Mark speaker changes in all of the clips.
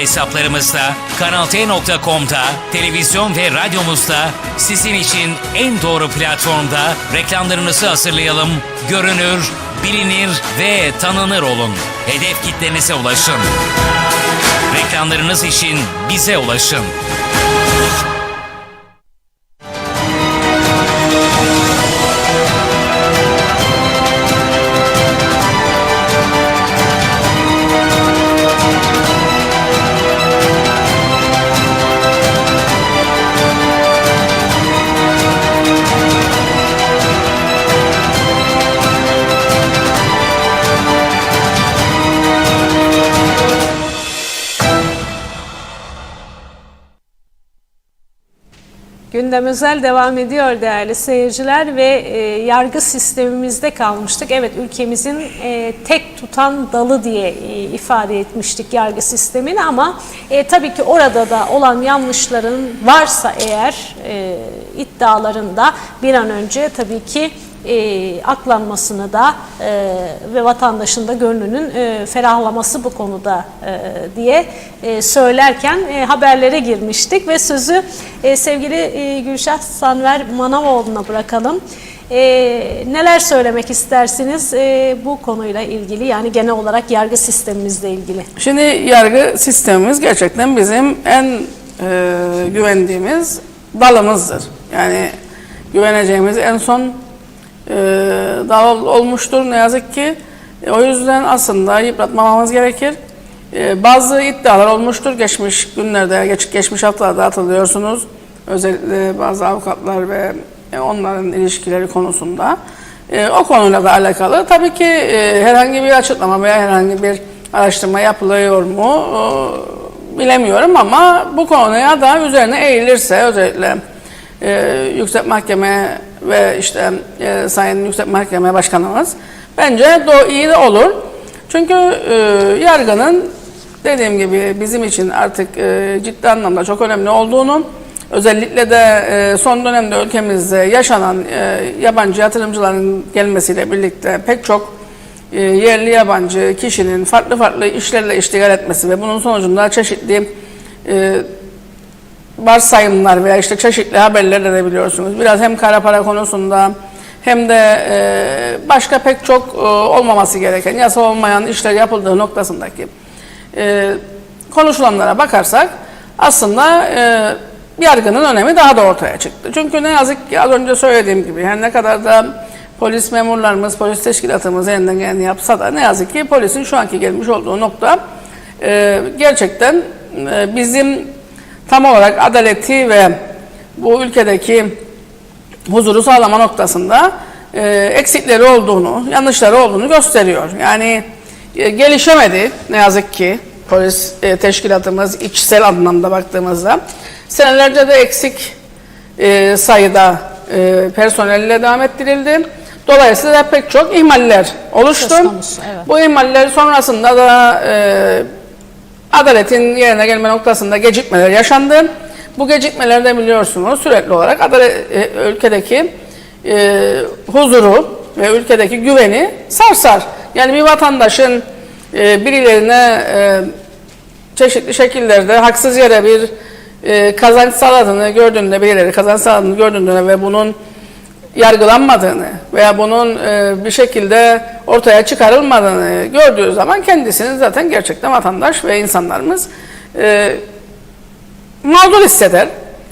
Speaker 1: hesaplarımızda, kanalt.com'da, televizyon ve radyomuzda sizin için en doğru platformda reklamlarınızı hazırlayalım, görünür, bilinir ve tanınır olun. Hedef kitlenize ulaşın. Reklamlarınız için bize ulaşın.
Speaker 2: Gündem özel devam ediyor değerli seyirciler ve e, yargı sistemimizde kalmıştık. Evet ülkemizin e, tek tutan dalı diye e, ifade etmiştik yargı sistemini ama e, tabii ki orada da olan yanlışların varsa eğer e, iddialarında bir an önce tabii ki e, aklanmasını da e, ve vatandaşın da gönlünün e, ferahlaması bu konuda e, diye e, söylerken e, haberlere girmiştik ve sözü e, sevgili e, Gülşah Sanver Manavoğlu'na bırakalım. E, neler söylemek istersiniz e, bu konuyla ilgili yani genel olarak yargı sistemimizle ilgili?
Speaker 3: Şimdi yargı sistemimiz gerçekten bizim en e, güvendiğimiz dalımızdır. Yani güveneceğimiz en son dal olmuştur ne yazık ki. E, o yüzden aslında yıpratmamamız gerekir. E, bazı iddialar olmuştur geçmiş günlerde, geç, geçmiş haftalarda hatırlıyorsunuz. Özellikle bazı avukatlar ve e, onların ilişkileri konusunda. E, o konuyla da alakalı tabii ki e, herhangi bir açıklama veya herhangi bir araştırma yapılıyor mu bilemiyorum ama bu konuya da üzerine eğilirse özellikle Yüksek Mahkeme ve işte e, Sayın Yüksek Mahkeme Başkanımız bence do iyi de olur. Çünkü e, yargının dediğim gibi bizim için artık e, ciddi anlamda çok önemli olduğunu özellikle de e, son dönemde ülkemizde yaşanan e, yabancı yatırımcıların gelmesiyle birlikte pek çok e, yerli yabancı kişinin farklı farklı işlerle iştigal etmesi ve bunun sonucunda çeşitli e, varsayımlar veya işte çeşitli haberler de biliyorsunuz. Biraz hem kara para konusunda hem de e, başka pek çok e, olmaması gereken, yasa olmayan işler yapıldığı noktasındaki e, konuşulanlara bakarsak aslında e, yargının önemi daha da ortaya çıktı. Çünkü ne yazık ki az önce söylediğim gibi her ne kadar da polis memurlarımız, polis teşkilatımız elinden geleni yapsa da ne yazık ki polisin şu anki gelmiş olduğu nokta e, gerçekten bizim tam olarak adaleti ve bu ülkedeki huzuru sağlama noktasında e, eksikleri olduğunu, yanlışları olduğunu gösteriyor. Yani e, gelişemedi ne yazık ki polis e, teşkilatımız içsel anlamda baktığımızda. Senelerce de eksik e, sayıda e, personelle devam ettirildi. Dolayısıyla pek çok ihmaller oluştu.
Speaker 2: Konusu, evet.
Speaker 3: Bu ihmaller sonrasında da e, adaletin yerine gelme noktasında gecikmeler yaşandı. Bu gecikmelerde biliyorsunuz sürekli olarak adalet, e, ülkedeki e, huzuru ve ülkedeki güveni sarsar. Yani bir vatandaşın e, birilerine e, çeşitli şekillerde haksız yere bir e, kazanç sağladığını gördüğünde birileri kazanç sağladığını gördüğünde ve bunun yargılanmadığını veya bunun e, bir şekilde ortaya çıkarılmadığını gördüğü zaman kendisini zaten gerçekten vatandaş ve insanlarımız e, mağdur hisseder.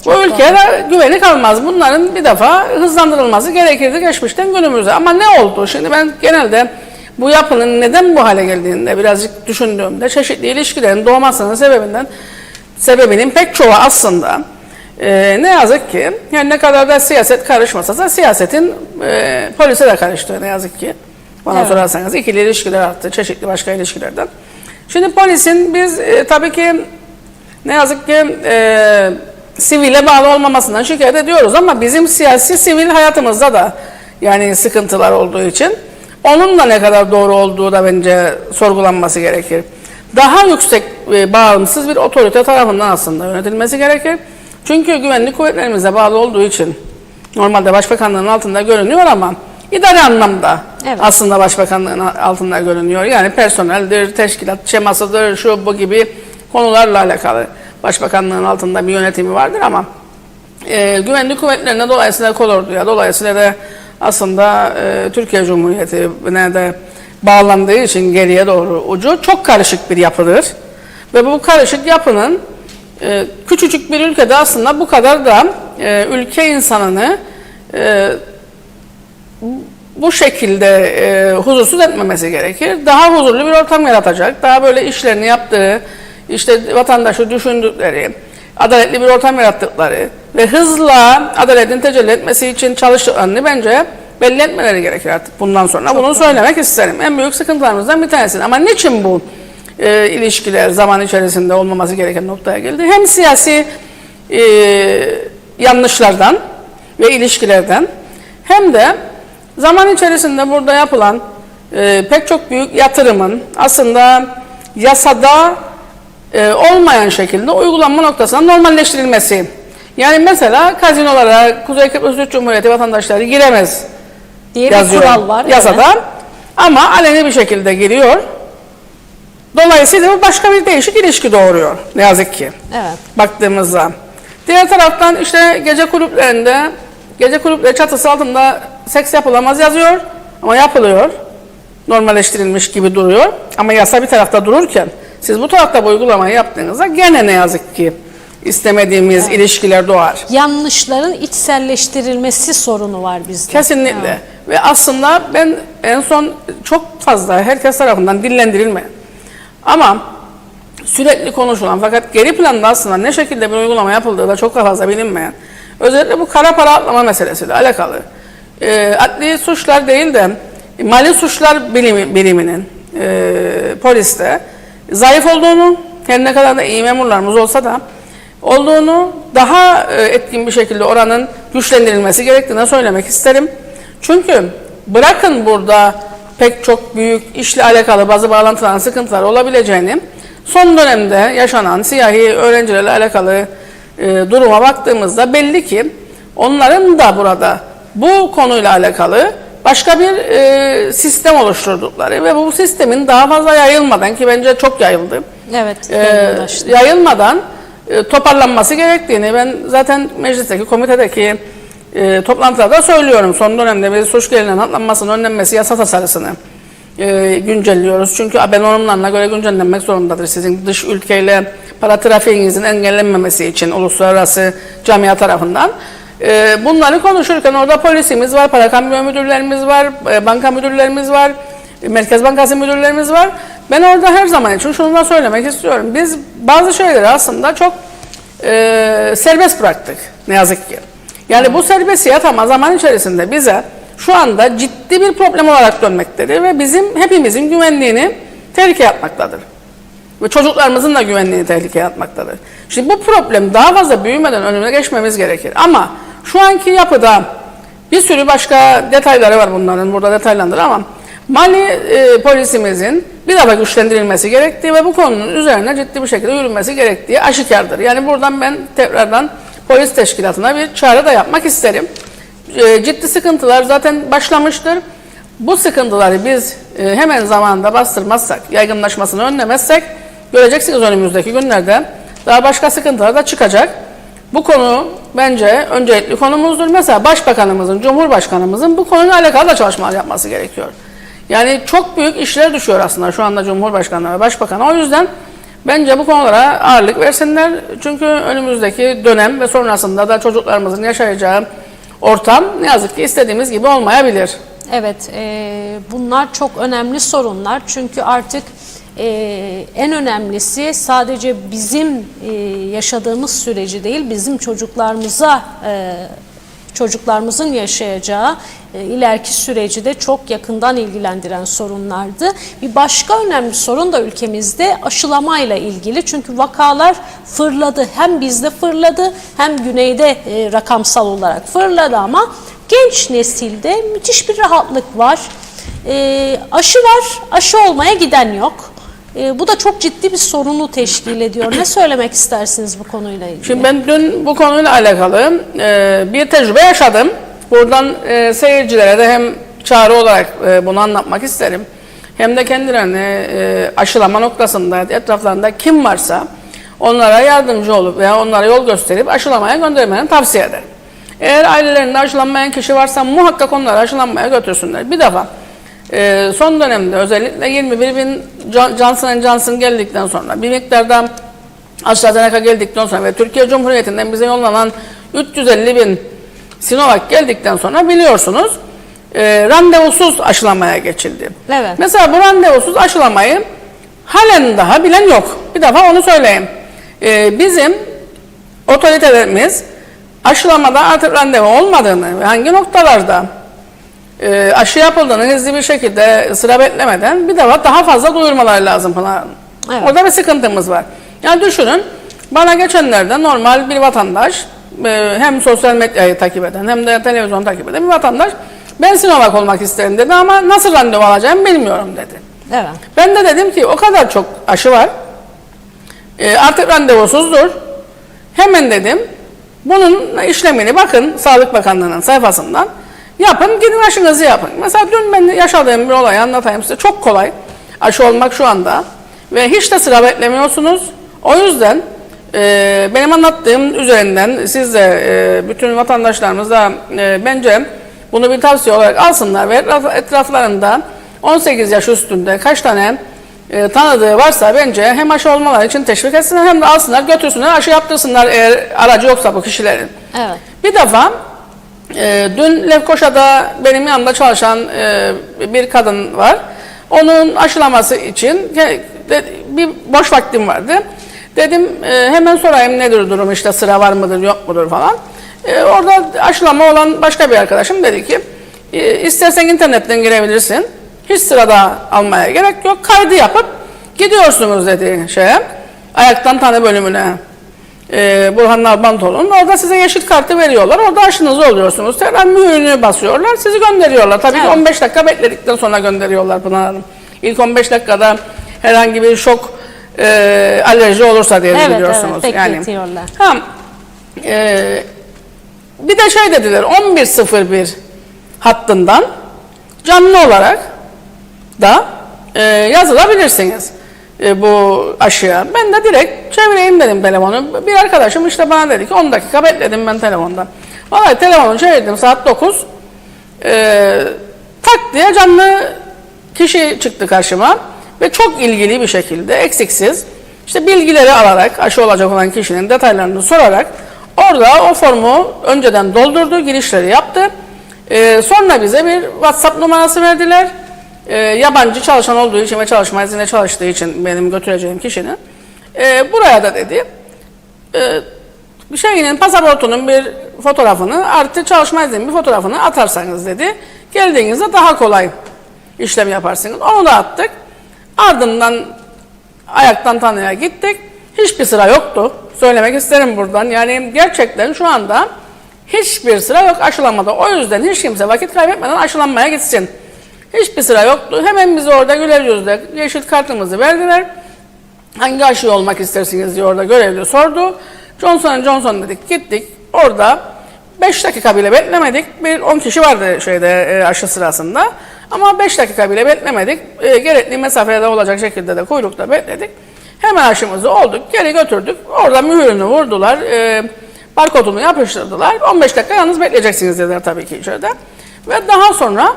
Speaker 3: Bu ülkeye güveni kalmaz. Bunların bir defa hızlandırılması gerekirdi geçmişten günümüze. Ama ne oldu? Şimdi ben genelde bu yapının neden bu hale geldiğinde birazcık düşündüğümde çeşitli ilişkilerin doğmasının sebebinden sebebinin pek çoğu aslında e, ne yazık ki yani ne kadar da siyaset karışmasa da siyasetin e, polise de karıştığı ne yazık ki. Bana
Speaker 2: Evet.
Speaker 3: sorarsanız ikili ilişkiler arttı, çeşitli başka ilişkilerden. Şimdi polisin biz e, tabii ki ne yazık ki e, sivile bağlı olmamasından şikayet ediyoruz ama bizim siyasi sivil hayatımızda da yani sıkıntılar olduğu için onun da ne kadar doğru olduğu da bence sorgulanması gerekir. Daha yüksek e, bağımsız bir otorite tarafından aslında yönetilmesi gerekir. Çünkü güvenlik kuvvetlerimize bağlı olduğu için normalde başbakanlığın altında görünüyor ama idari anlamda
Speaker 2: Evet.
Speaker 3: aslında başbakanlığın altında görünüyor. Yani personeldir, teşkilat şemasıdır, şu bu gibi konularla alakalı Başbakanlığın altında bir yönetimi vardır ama e, güvenlik kuvvetlerine dolayısıyla kolorduya dolayısıyla da aslında e, Türkiye Cumhuriyeti'ne de bağlandığı için geriye doğru ucu çok karışık bir yapıdır. Ve bu karışık yapının e, küçücük bir ülkede aslında bu kadar da e, ülke insanını e, bu şekilde e, huzursuz etmemesi gerekir. Daha huzurlu bir ortam yaratacak. Daha böyle işlerini yaptığı, işte vatandaşı düşündükleri, adaletli bir ortam yarattıkları ve hızla adaletin tecelli etmesi için çalıştıklarını bence belli etmeleri gerekir artık bundan sonra. Bunu söylemek isterim. En büyük sıkıntılarımızdan bir tanesi. Ama niçin bu e, ilişkiler zaman içerisinde olmaması gereken noktaya geldi? Hem siyasi e, yanlışlardan ve ilişkilerden hem de zaman içerisinde burada yapılan e, pek çok büyük yatırımın aslında yasada e, olmayan şekilde uygulanma noktasına normalleştirilmesi. Yani mesela kazinolara Kuzey Kıbrıs Türk Cumhuriyeti vatandaşları giremez
Speaker 2: diye bir
Speaker 3: yazıyor
Speaker 2: kural var.
Speaker 3: yasada.
Speaker 2: evet.
Speaker 3: Ama aleni bir şekilde giriyor. Dolayısıyla bu başka bir değişik ilişki doğuruyor ne yazık ki
Speaker 2: Evet.
Speaker 3: baktığımızda. Diğer taraftan işte gece kulüplerinde gece kulüpleri çatısı altında seks yapılamaz yazıyor ama yapılıyor. Normalleştirilmiş gibi duruyor. Ama yasa bir tarafta dururken siz bu tarafta bu uygulamayı yaptığınızda gene ne yazık ki istemediğimiz ilişkiler doğar.
Speaker 2: Yanlışların içselleştirilmesi sorunu var bizde.
Speaker 3: Kesinlikle. Ve aslında ben en son çok fazla herkes tarafından dillendirilmeyen ama sürekli konuşulan fakat geri planda aslında ne şekilde bir uygulama yapıldığı da çok da fazla bilinmeyen özellikle bu kara para atlama meselesiyle alakalı e, adli suçlar değil de mali suçlar bilimi, biriminin e, poliste zayıf olduğunu her ne kadar da iyi memurlarımız olsa da olduğunu daha e, etkin bir şekilde oranın güçlendirilmesi gerektiğini söylemek isterim. Çünkü bırakın burada pek çok büyük işle alakalı bazı bağlantıların sıkıntılar olabileceğini son dönemde yaşanan siyahi öğrencilerle alakalı e, duruma baktığımızda belli ki onların da burada bu konuyla alakalı başka bir e, sistem oluşturdukları ve bu sistemin daha fazla yayılmadan ki bence çok yayıldı
Speaker 2: Evet.
Speaker 3: e, yayılmadan e, toparlanması gerektiğini ben zaten meclisteki, komitedeki e, toplantılarda söylüyorum. Son dönemde bir suç gelinen atlanmasının önlenmesi yasa tasarısını e, güncelliyoruz. Çünkü haber normlarına göre güncellenmek zorundadır. Sizin dış ülkeyle para trafiğinizin engellenmemesi için uluslararası camia tarafından. E, bunları konuşurken orada polisimiz var, para kamyon müdürlerimiz var, e, banka müdürlerimiz var, Merkez Bankası müdürlerimiz var. Ben orada her zaman için şunu da söylemek istiyorum. Biz bazı şeyleri aslında çok e, serbest bıraktık ne yazık ki. Yani bu serbestiyet ama zaman içerisinde bize şu anda ciddi bir problem olarak dönmektedir ve bizim hepimizin güvenliğini tehlikeye atmaktadır. Ve çocuklarımızın da güvenliğini tehlikeye atmaktadır. Şimdi bu problem daha fazla büyümeden önüne geçmemiz gerekir. Ama şu anki yapıda bir sürü başka detayları var bunların burada detaylandır ama Mali e, polisimizin bir daha güçlendirilmesi gerektiği ve bu konunun üzerine ciddi bir şekilde yürünmesi gerektiği aşikardır. Yani buradan ben tekrardan polis teşkilatına bir çağrı da yapmak isterim. E, ciddi sıkıntılar zaten başlamıştır. Bu sıkıntıları biz e, hemen zamanında bastırmazsak, yaygınlaşmasını önlemezsek göreceksiniz önümüzdeki günlerde daha başka sıkıntılar da çıkacak. Bu konu bence öncelikli konumuzdur. Mesela Başbakanımızın, Cumhurbaşkanımızın bu konuyla alakalı da çalışmalar yapması gerekiyor. Yani çok büyük işler düşüyor aslında şu anda Cumhurbaşkanı ve Başbakanı. O yüzden bence bu konulara ağırlık versinler. Çünkü önümüzdeki dönem ve sonrasında da çocuklarımızın yaşayacağı ortam ne yazık ki istediğimiz gibi olmayabilir.
Speaker 2: Evet, e, bunlar çok önemli sorunlar çünkü artık e, en önemlisi sadece bizim e, yaşadığımız süreci değil, bizim çocuklarımıza e, çocuklarımızın yaşayacağı e, ileriki süreci de çok yakından ilgilendiren sorunlardı. Bir başka önemli sorun da ülkemizde aşılamayla ilgili. Çünkü vakalar fırladı. Hem bizde fırladı hem güneyde e, rakamsal olarak fırladı ama genç nesilde müthiş bir rahatlık var. E, aşı var, aşı olmaya giden yok. E, bu da çok ciddi bir sorunu teşkil ediyor. Ne söylemek istersiniz bu konuyla ilgili?
Speaker 3: Şimdi ben dün bu konuyla alakalı e, bir tecrübe yaşadım. Buradan e, seyircilere de hem çağrı olarak e, bunu anlatmak isterim. Hem de kendilerine e, aşılama noktasında etraflarında kim varsa onlara yardımcı olup veya onlara yol gösterip aşılamaya göndermelerini tavsiye ederim. Eğer ailelerinde aşılanmayan kişi varsa muhakkak onları aşılanmaya götürsünler. Bir defa e, son dönemde özellikle 21 bin Johnson Johnson geldikten sonra bir miktarda AstraZeneca geldikten sonra ve Türkiye Cumhuriyeti'nden bize yollanan 350 bin Sinovac geldikten sonra biliyorsunuz e, randevusuz aşılamaya geçildi.
Speaker 2: Evet.
Speaker 3: Mesela bu randevusuz aşılamayı halen daha bilen yok. Bir defa onu söyleyeyim. E, bizim otoritelerimiz aşılamada artık randevu olmadığını ve hangi noktalarda e, aşı yapıldığını hızlı bir şekilde sıra beklemeden bir defa daha fazla duyurmaları lazım Hanım.
Speaker 2: Evet.
Speaker 3: Orada bir sıkıntımız var. Yani düşünün bana geçenlerde normal bir vatandaş e, hem sosyal medyayı takip eden hem de televizyon takip eden bir vatandaş ben Sinovac olmak isterim dedi ama nasıl randevu alacağımı bilmiyorum dedi.
Speaker 2: Evet.
Speaker 3: Ben de dedim ki o kadar çok aşı var. E, artık randevusuzdur. Hemen dedim bunun işlemini bakın Sağlık Bakanlığı'nın sayfasından yapın gidin aşınızı yapın. Mesela dün ben yaşadığım bir olayı anlatayım size. Çok kolay aşı olmak şu anda ve hiç de sıra beklemiyorsunuz. O yüzden e, benim anlattığım üzerinden siz de e, bütün vatandaşlarımız da e, bence bunu bir tavsiye olarak alsınlar ve etraf- etraflarında 18 yaş üstünde kaç tane e, tanıdığı varsa bence hem aşı olmaları için teşvik etsinler hem de alsınlar götürsünler aşı yaptırsınlar eğer aracı yoksa bu kişilerin.
Speaker 2: Evet.
Speaker 3: Bir defa e, dün Lefkoşa'da benim yanımda çalışan e, bir kadın var. Onun aşılaması için bir boş vaktim vardı. Dedim e, hemen sorayım nedir durum işte sıra var mıdır yok mudur falan. E, orada aşılama olan başka bir arkadaşım dedi ki e, istersen internetten girebilirsin. Hiç sırada almaya gerek yok. Kaydı yapıp gidiyorsunuz dedi şeye. Ayaktan tanı bölümüne e, Burhan Nalbantoğlu'nun. Orada size yeşil kartı veriyorlar. Orada aşınızı oluyorsunuz. Tekrar mühürünü basıyorlar. Sizi gönderiyorlar. Tabii ki
Speaker 2: Evet.
Speaker 3: 15 dakika bekledikten sonra gönderiyorlar Pınar Hanım. İlk 15 dakikada herhangi bir şok e, alerji olursa diye
Speaker 2: Evet,
Speaker 3: biliyorsunuz.
Speaker 2: evet,
Speaker 3: yani. Ha, e, bir de şey dediler 11.01 hattından canlı olarak da e, yazılabilirsiniz e, bu aşıya. Ben de direkt çevireyim dedim telefonu. Bir arkadaşım işte bana dedi ki 10 dakika bekledim ben telefonda. Vallahi telefonu çevirdim saat 9. E, tak diye canlı kişi çıktı karşıma ve çok ilgili bir şekilde eksiksiz işte bilgileri alarak aşı olacak olan kişinin detaylarını sorarak orada o formu önceden doldurdu, girişleri yaptı. Ee, sonra bize bir WhatsApp numarası verdiler. Ee, yabancı çalışan olduğu için ve çalışma izninde çalıştığı için benim götüreceğim kişinin. Ee, buraya da dedi bir şeyinin pasaportunun bir fotoğrafını artı çalışma izninin bir fotoğrafını atarsanız dedi. Geldiğinizde daha kolay işlem yaparsınız. Onu da attık. Ardından ayaktan tanıya gittik. Hiçbir sıra yoktu. Söylemek isterim buradan. Yani gerçekten şu anda hiçbir sıra yok aşılamada. O yüzden hiç kimse vakit kaybetmeden aşılanmaya gitsin. Hiçbir sıra yoktu. Hemen bize orada güler yüzle yeşil kartımızı verdiler. Hangi aşı olmak istersiniz diye orada görevli sordu. Johnson Johnson dedik gittik. Orada 5 dakika bile beklemedik. Bir 10 kişi vardı şeyde e, aşı sırasında. Ama 5 dakika bile beklemedik. E, gerekli mesafede olacak şekilde de kuyrukta bekledik. Hemen aşımızı olduk. Geri götürdük. Orada mühürünü vurdular. E, barkodunu yapıştırdılar. 15 dakika yalnız bekleyeceksiniz dediler tabii ki içeride. Ve daha sonra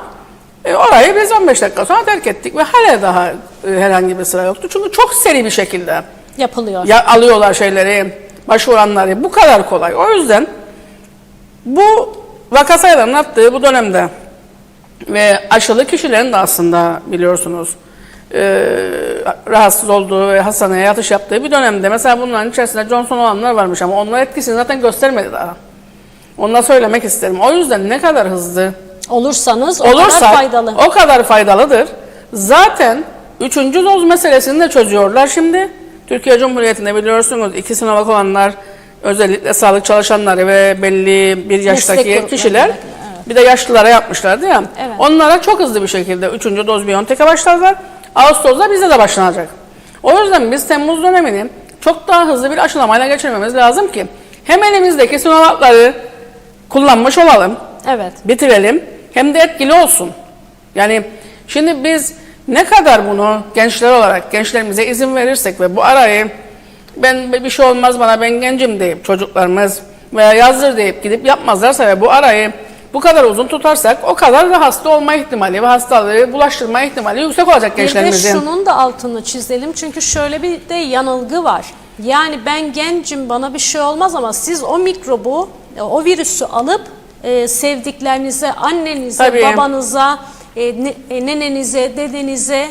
Speaker 3: e, orayı biz 15 dakika sonra terk ettik ve hala daha e, herhangi bir sıra yoktu. Çünkü çok seri bir şekilde
Speaker 2: Yapılıyor.
Speaker 3: ya, alıyorlar şeyleri, başvuranları. Bu kadar kolay. O yüzden bu vaka sayılarının arttığı bu dönemde ve aşılı kişilerin de aslında biliyorsunuz e, rahatsız olduğu ve hastaneye yatış yaptığı bir dönemde mesela bunların içerisinde Johnson olanlar varmış ama onlar etkisini zaten göstermedi daha. Onu da söylemek isterim. O yüzden ne kadar hızlı
Speaker 2: Olursanız o kadar faydalı.
Speaker 3: o kadar faydalıdır. Zaten üçüncü doz meselesini de çözüyorlar şimdi. Türkiye Cumhuriyeti'nde biliyorsunuz iki Sinovac olanlar özellikle sağlık çalışanları ve belli bir yaştaki kişiler
Speaker 2: evet,
Speaker 3: bir de yaşlılara yapmışlardı ya.
Speaker 2: Evet.
Speaker 3: Onlara çok hızlı bir şekilde üçüncü doz Biontech'e başladılar. Ağustos'ta bize de başlanacak. O yüzden biz Temmuz dönemini çok daha hızlı bir aşılamayla geçirmemiz lazım ki hem elimizdeki Sinovac'ları kullanmış olalım
Speaker 2: Evet.
Speaker 3: bitirelim hem de etkili olsun. Yani şimdi biz ne kadar bunu gençler olarak gençlerimize izin verirsek ve bu arayı ben bir şey olmaz bana ben gencim deyip çocuklarımız veya yazdır deyip gidip yapmazlarsa ve bu arayı bu kadar uzun tutarsak o kadar da hasta olma ihtimali ve hastalığı bulaştırma ihtimali yüksek olacak
Speaker 2: Bir de
Speaker 3: gençlerimizin.
Speaker 2: şunun da altını çizelim çünkü şöyle bir de yanılgı var. Yani ben gencim bana bir şey olmaz ama siz o mikrobu, o virüsü alıp e, sevdiklerinize, annenize,
Speaker 3: Tabii.
Speaker 2: babanıza, e, ne- e, nenenize, dedenize,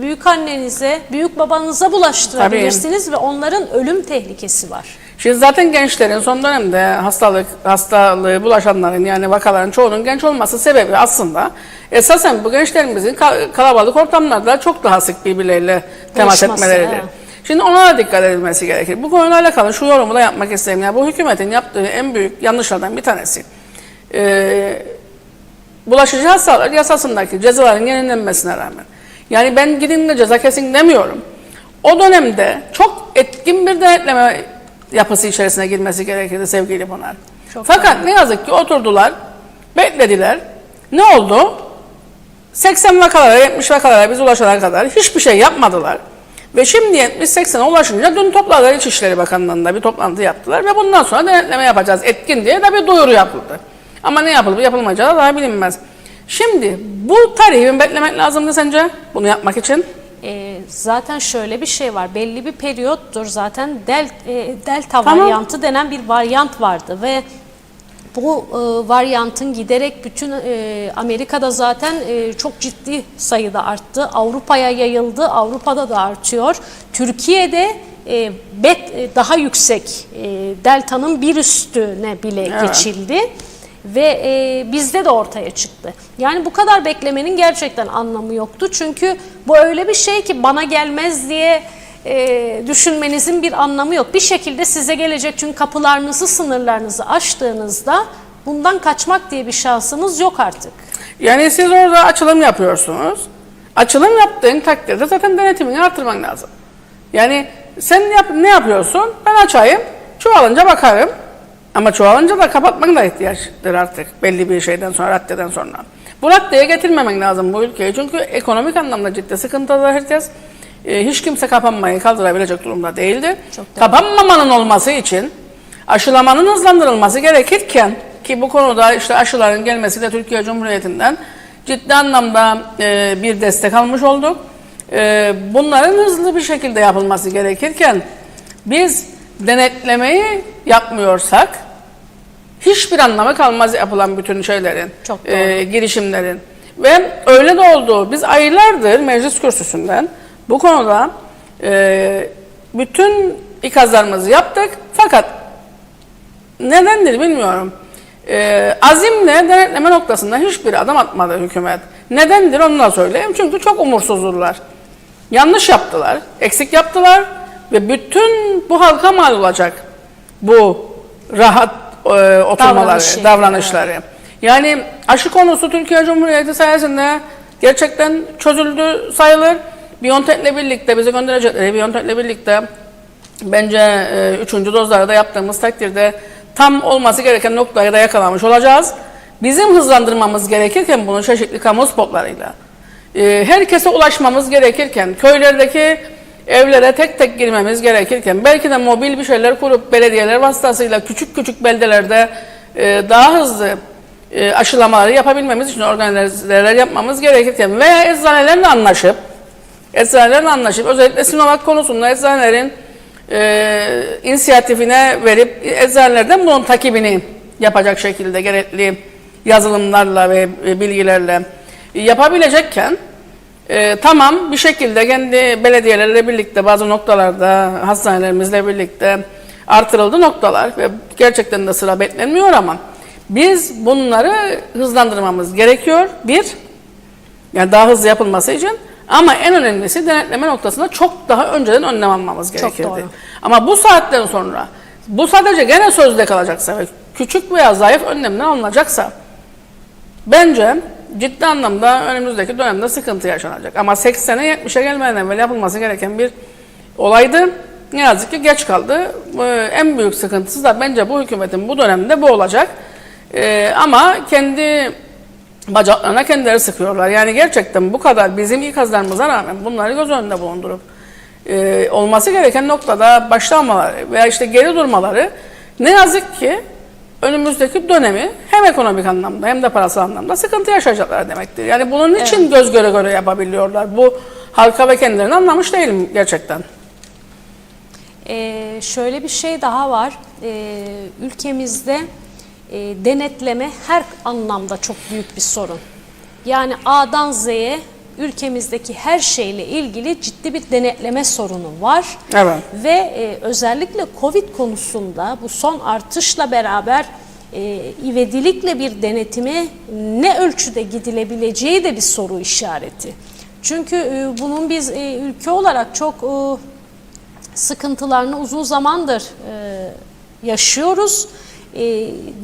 Speaker 2: büyük annenize, büyük babanıza bulaştırabilirsiniz ve onların ölüm tehlikesi var.
Speaker 3: Şimdi zaten gençlerin son dönemde hastalık hastalığı bulaşanların yani vakaların çoğunun genç olması sebebi aslında esasen bu gençlerimizin ka- kalabalık ortamlarda çok daha sık birbirleriyle temas
Speaker 2: Buluşması,
Speaker 3: etmeleridir.
Speaker 2: evet.
Speaker 3: Şimdi ona da dikkat edilmesi gerekir. Bu konuyla alakalı şu yorumu da yapmak isterim. Yani bu hükümetin yaptığı en büyük yanlışlardan bir tanesi. Ee, bulaşıcı hastalıklar yasasındaki cezaların yenilenmesine rağmen. Yani ben gidin de ceza kesin demiyorum. O dönemde çok etkin bir denetleme yapısı içerisine girmesi gerekirdi sevgili Pınar.
Speaker 2: Çok
Speaker 3: Fakat ne yazık ki oturdular, beklediler. Ne oldu? 80 vakalara, 70 vakalara biz ulaşana kadar hiçbir şey yapmadılar. Ve şimdi 70-80'e ulaşınca dün topladılar İçişleri Bakanlığı'nda bir toplantı yaptılar ve bundan sonra denetleme yapacağız etkin diye de bir duyuru yapıldı. Ama ne yapılıp yapılmayacağı da daha bilinmez. Şimdi bu tarihi mi beklemek lazımdı sence bunu yapmak için?
Speaker 2: E, zaten şöyle bir şey var. Belli bir periyottur zaten del, e, delta
Speaker 3: Tamam.
Speaker 2: varyantı denen bir varyant vardı ve bu e, varyantın giderek bütün e, Amerika'da zaten e, çok ciddi sayıda arttı. Avrupa'ya yayıldı. Avrupa'da da artıyor. Türkiye'de e, bet e, daha yüksek e, delta'nın bir üstüne bile
Speaker 3: Evet.
Speaker 2: geçildi ve e, bizde de ortaya çıktı. Yani bu kadar beklemenin gerçekten anlamı yoktu. Çünkü bu öyle bir şey ki bana gelmez diye e, düşünmenizin bir anlamı yok. Bir şekilde size gelecek çünkü kapılarınızı, sınırlarınızı aştığınızda bundan kaçmak diye bir şansınız yok artık.
Speaker 3: Yani siz orada açılım yapıyorsunuz. Açılım yaptığın takdirde zaten denetimini artırman lazım. Yani sen yap, ne yapıyorsun? Ben açayım, çoğalınca bakarım. Ama çoğalınca da kapatmak da ihtiyaçtır artık belli bir şeyden sonra, raddeden sonra. Bu raddeye getirmemen lazım bu ülkeyi. Çünkü ekonomik anlamda ciddi sıkıntıda herkes. Hiç kimse kapanmayı kaldırabilecek durumda değildi.
Speaker 2: Çok doğru.
Speaker 3: Kapanmamanın olması için aşılamanın hızlandırılması gerekirken ki bu konuda işte aşıların gelmesi de Türkiye Cumhuriyeti'nden ciddi anlamda e, bir destek almış olduk. E, bunların hızlı bir şekilde yapılması gerekirken biz denetlemeyi yapmıyorsak hiçbir anlamı kalmaz yapılan bütün şeylerin,
Speaker 2: Çok
Speaker 3: e, girişimlerin. Ve öyle de oldu. Biz aylardır meclis kürsüsünden bu konuda e, bütün ikazlarımızı yaptık. Fakat nedendir bilmiyorum. E, azimle denetleme noktasında hiçbir adım atmadı hükümet. Nedendir onu da söyleyeyim. Çünkü çok umursuzdurlar. Yanlış yaptılar, eksik yaptılar ve bütün bu halka mal olacak bu rahat e, oturmaları,
Speaker 2: Davranışı.
Speaker 3: davranışları. Yani aşı konusu Türkiye Cumhuriyeti sayesinde gerçekten çözüldü sayılır. Biontech'le birlikte bize gönderecekleri Biontech'le birlikte bence e, üçüncü dozları da yaptığımız takdirde tam olması gereken noktaya da yakalamış olacağız. Bizim hızlandırmamız gerekirken bunu çeşitli kamu spotlarıyla, e, herkese ulaşmamız gerekirken, köylerdeki evlere tek tek girmemiz gerekirken, belki de mobil bir şeyler kurup belediyeler vasıtasıyla küçük küçük beldelerde e, daha hızlı e, aşılamaları yapabilmemiz için organizeler yapmamız gerekirken veya eczanelerle anlaşıp eczanelerle anlaşıp özellikle Sinovac konusunda eczanelerin e, inisiyatifine verip eczanelerden bunun takibini yapacak şekilde gerekli yazılımlarla ve e, bilgilerle yapabilecekken e, tamam bir şekilde kendi belediyelerle birlikte bazı noktalarda hastanelerimizle birlikte artırıldı noktalar ve gerçekten de sıra beklenmiyor ama biz bunları hızlandırmamız gerekiyor. Bir, yani daha hızlı yapılması için ama en önemlisi denetleme noktasında çok daha önceden önlem almamız
Speaker 2: Çok
Speaker 3: gerekirdi.
Speaker 2: doğru.
Speaker 3: Ama bu saatten sonra bu sadece gene sözde kalacaksa ve küçük veya zayıf önlemler alınacaksa bence ciddi anlamda önümüzdeki dönemde sıkıntı yaşanacak. Ama 80'e 70'e gelmeden evvel yapılması gereken bir olaydı. Ne yazık ki geç kaldı. Ee, En büyük sıkıntısı da bence bu hükümetin bu dönemde bu olacak. Ee, ama kendi bacaklarına kendileri sıkıyorlar. Yani gerçekten bu kadar bizim ikazlarımıza rağmen bunları göz önünde bulundurup e, olması gereken noktada başlamaları veya işte geri durmaları ne yazık ki önümüzdeki dönemi hem ekonomik anlamda hem de parasal anlamda sıkıntı yaşayacaklar demektir. Yani bunun için göz göre göre yapabiliyorlar. Bu halka ve kendilerini anlamış değilim gerçekten.
Speaker 2: Ee, şöyle bir şey daha var. Ee, ülkemizde e, denetleme her anlamda çok büyük bir sorun. Yani A'dan Z'ye ülkemizdeki her şeyle ilgili ciddi bir denetleme sorunu var.
Speaker 3: Evet.
Speaker 2: Ve e, özellikle Covid konusunda bu son artışla beraber e, ivedilikle bir denetime ne ölçüde gidilebileceği de bir soru işareti. Çünkü e, bunun biz e, ülke olarak çok e, sıkıntılarını uzun zamandır e, yaşıyoruz. E,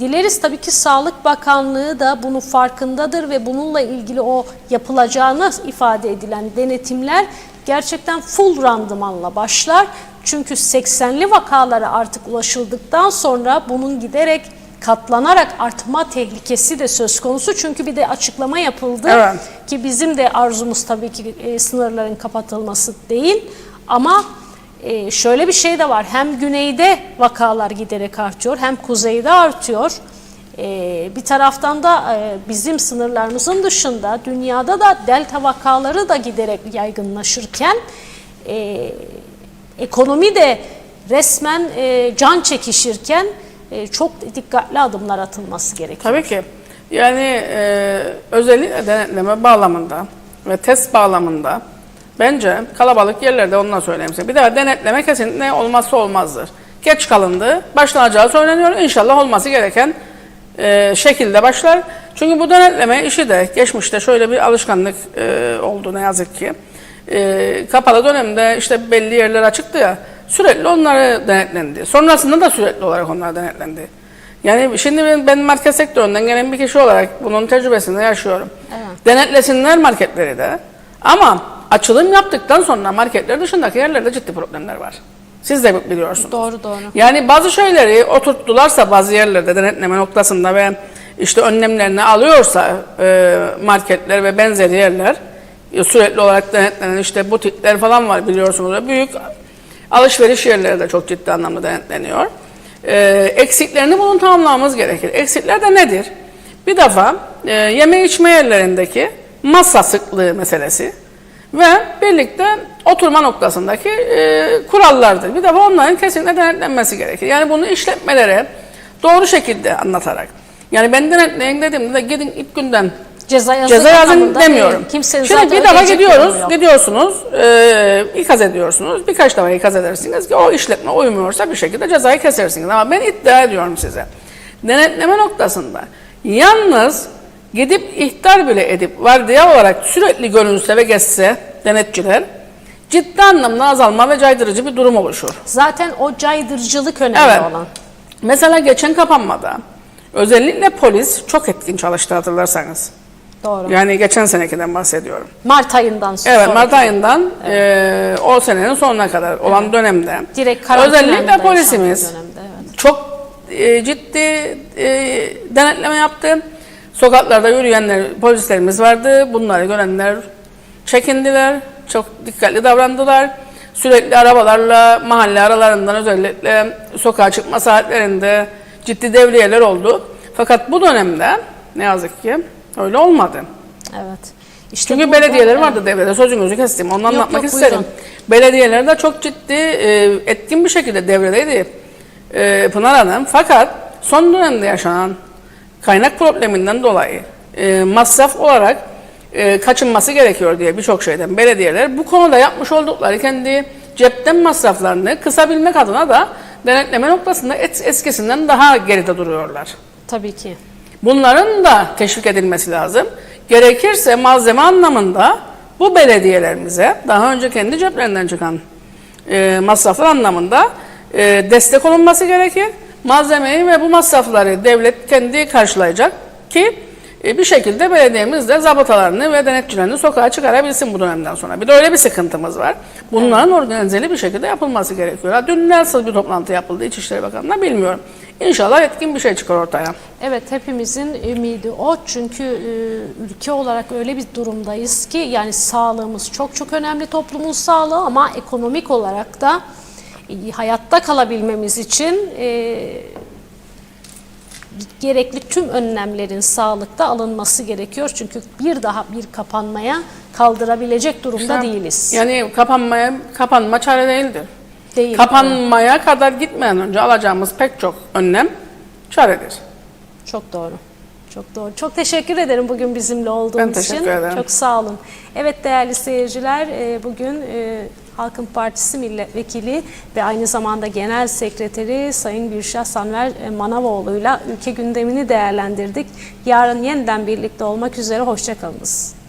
Speaker 2: dileriz tabii ki Sağlık Bakanlığı da bunun farkındadır ve bununla ilgili o yapılacağını ifade edilen denetimler gerçekten full randımanla başlar. Çünkü 80'li vakalara artık ulaşıldıktan sonra bunun giderek katlanarak artma tehlikesi de söz konusu. Çünkü bir de açıklama yapıldı
Speaker 3: Evet.
Speaker 2: ki bizim de arzumuz tabii ki e, sınırların kapatılması değil ama e, şöyle bir şey de var hem güneyde vakalar giderek artıyor hem kuzeyde artıyor. E, bir taraftan da e, bizim sınırlarımızın dışında dünyada da delta vakaları da giderek yaygınlaşırken e, ekonomi de resmen e, can çekişirken e, çok dikkatli adımlar atılması gerekiyor.
Speaker 3: Tabii ki. Yani e, özellikle denetleme bağlamında ve test bağlamında bence kalabalık yerlerde onunla söyleyeyim size. Bir daha denetleme kesinlikle olmazsa olmazdır. Geç kalındı, başlanacağı söyleniyor. İnşallah olması gereken e, şekilde başlar. Çünkü bu denetleme işi de geçmişte şöyle bir alışkanlık e, oldu ne yazık ki. E, kapalı dönemde işte belli yerler açıktı ya sürekli onları denetlendi. Sonrasında da sürekli olarak onlar denetlendi. Yani şimdi ben, ben market sektöründen gelen bir kişi olarak bunun tecrübesini yaşıyorum.
Speaker 2: Evet.
Speaker 3: Denetlesinler marketleri de. Ama açılım yaptıktan sonra marketler dışındaki yerlerde ciddi problemler var. Siz de biliyorsunuz.
Speaker 2: Doğru doğru.
Speaker 3: Yani bazı şeyleri oturttularsa bazı yerlerde denetleme noktasında ve işte önlemlerini alıyorsa e, marketler ve benzeri yerler e, sürekli olarak denetlenen işte butikler falan var biliyorsunuz. Büyük alışveriş yerleri de çok ciddi anlamda denetleniyor. E, eksiklerini bunun tamamlamamız gerekir. Eksikler de nedir? Bir defa e, yeme içme yerlerindeki masa sıklığı meselesi ve birlikte oturma noktasındaki e, kurallardır. Bir defa onların kesinlikle denetlenmesi gerekir. Yani bunu işletmelere doğru şekilde anlatarak. Yani ben denetleyin dediğimde de gidin ilk günden
Speaker 2: Ceza yazın,
Speaker 3: ceza yazın demiyorum.
Speaker 2: Kimsenin
Speaker 3: Şimdi bir defa gidiyoruz, gidiyorsunuz, e, ikaz ediyorsunuz. Birkaç defa ikaz edersiniz ki o işletme uymuyorsa bir şekilde cezayı kesersiniz. Ama ben iddia ediyorum size. Denetleme noktasında yalnız gidip ihtar bile edip vardiya olarak sürekli görünse ve geçse denetçiler ciddi anlamda azalma ve caydırıcı bir durum oluşur.
Speaker 2: Zaten o caydırıcılık önemli
Speaker 3: Evet.
Speaker 2: olan.
Speaker 3: Mesela geçen kapanmada özellikle polis çok etkin çalıştı hatırlarsanız.
Speaker 2: Doğru.
Speaker 3: Yani geçen senekiden bahsediyorum.
Speaker 2: Mart ayından sonra.
Speaker 3: Evet Mart ayından eee, o senenin sonuna kadar olan dönemde
Speaker 2: Direkt
Speaker 3: özellikle polisimiz
Speaker 2: dönemde, evet.
Speaker 3: çok e, ciddi e, denetleme yaptı. Sokaklarda yürüyenler polislerimiz vardı. Bunları görenler çekindiler. Çok dikkatli davrandılar. Sürekli arabalarla mahalle aralarından özellikle sokağa çıkma saatlerinde ciddi devriyeler oldu. Fakat bu dönemde ne yazık ki öyle olmadı.
Speaker 2: Evet. İşte
Speaker 3: Çünkü belediyeler
Speaker 2: evet.
Speaker 3: vardı devrede. Sözünüzü kestim. Onu anlatmak
Speaker 2: yok,
Speaker 3: isterim.
Speaker 2: buyurun.
Speaker 3: Belediyeler de çok ciddi, e, etkin bir şekilde devredeydi e, Pınar Hanım. Fakat son dönemde yaşanan kaynak probleminden dolayı e, masraf olarak e, kaçınması gerekiyor diye birçok şeyden belediyeler bu konuda yapmış oldukları kendi cepten masraflarını kısabilmek adına da denetleme noktasında et, eskisinden daha geride duruyorlar.
Speaker 2: Tabii ki.
Speaker 3: Bunların da teşvik edilmesi lazım. Gerekirse malzeme anlamında bu belediyelerimize daha önce kendi ceplerinden çıkan e, masraflar anlamında e, destek olunması gerekir. Malzemeyi ve bu masrafları devlet kendi karşılayacak ki e, bir şekilde belediyemiz de zabıtalarını ve denetçilerini sokağa çıkarabilsin bu dönemden sonra. Bir de öyle bir sıkıntımız var. Bunların organizeli bir şekilde yapılması gerekiyor. Dün nasıl bir toplantı yapıldı İçişleri Bakanı'na bilmiyorum. İnşallah etkin bir şey çıkar ortaya.
Speaker 2: Evet hepimizin ümidi o çünkü e, ülke olarak öyle bir durumdayız ki yani sağlığımız çok çok önemli toplumun sağlığı ama ekonomik olarak da hayatta kalabilmemiz için e, gerekli tüm önlemlerin sağlıkta alınması gerekiyor. Çünkü bir daha bir kapanmaya kaldırabilecek durumda değiliz.
Speaker 3: Yani kapanmaya kapanma çare değildir.
Speaker 2: Değil.
Speaker 3: Kapanmaya kadar gitmeden önce alacağımız pek çok önlem çaredir.
Speaker 2: Çok doğru. Çok doğru. Çok teşekkür ederim bugün bizimle olduğunuz
Speaker 3: Ben teşekkür
Speaker 2: için.
Speaker 3: ederim.
Speaker 2: Çok sağ olun. Evet değerli seyirciler, e, bugün e, Halkın Partisi Milletvekili ve aynı zamanda Genel Sekreteri Sayın Gülşah Sanver e, Manavoğlu'yla ülke gündemini değerlendirdik. Yarın yeniden birlikte olmak üzere. Hoşçakalınız.